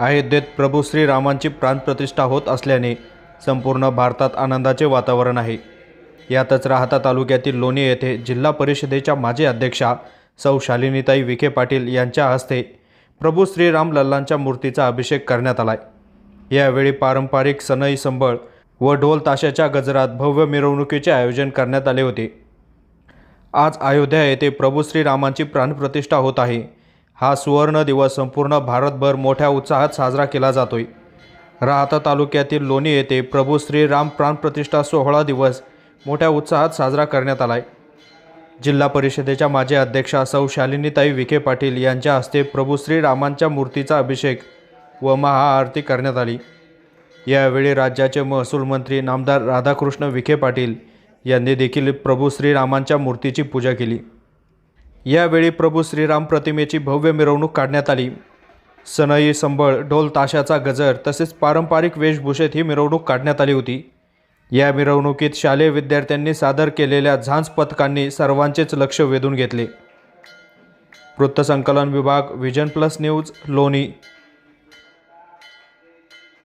अयोध्येत प्रभू श्रीरामांची प्राणप्रतिष्ठा होत असल्याने संपूर्ण भारतात आनंदाचे वातावरण आहे. यातच राहता तालुक्यातील लोणी येथे जिल्हा परिषदेच्या माजी अध्यक्षा सौ शालिनीताई विखे पाटील यांच्या हस्ते प्रभू श्रीराम लल्लांच्या मूर्तीचा अभिषेक करण्यात आलाय. यावेळी पारंपरिक सनई संबळ व ढोल ताशाच्या गजरात भव्य मिरवणुकीचे आयोजन करण्यात आले होते. आज अयोध्या येथे प्रभू श्रीरामांची प्राणप्रतिष्ठा होत आहे. हा सुवर्ण दिवस संपूर्ण भारतभर मोठ्या उत्साहात साजरा केला जातोय. राहता तालुक्यातील लोणी येथे प्रभू श्रीराम प्राणप्रतिष्ठा सोहळा दिवस मोठ्या उत्साहात साजरा करण्यात आलाय. जिल्हा परिषदेच्या माजी अध्यक्षा सौ शालिनीताई विखे पाटील यांच्या हस्ते प्रभू श्रीरामांच्या मूर्तीचा अभिषेक व महाआरती करण्यात आली. यावेळी राज्याचे महसूल मंत्री नामदार राधाकृष्ण विखे पाटील यांनी देखील प्रभू श्रीरामांच्या मूर्तीची पूजा केली. यावेळी प्रभू श्रीराम प्रतिमेची भव्य मिरवणूक काढण्यात आली. सनई संबळ ढोल ताशाचा गजर तसेच पारंपरिक वेशभूषेत ही मिरवणूक काढण्यात आली होती. या मिरवणुकीत शालेय विद्यार्थ्यांनी सादर केलेल्या झांज पथकांनी सर्वांचेच लक्ष वेधून घेतले. वृत्तसंकलन विभाग व्हिजन प्लस न्यूज लोणी.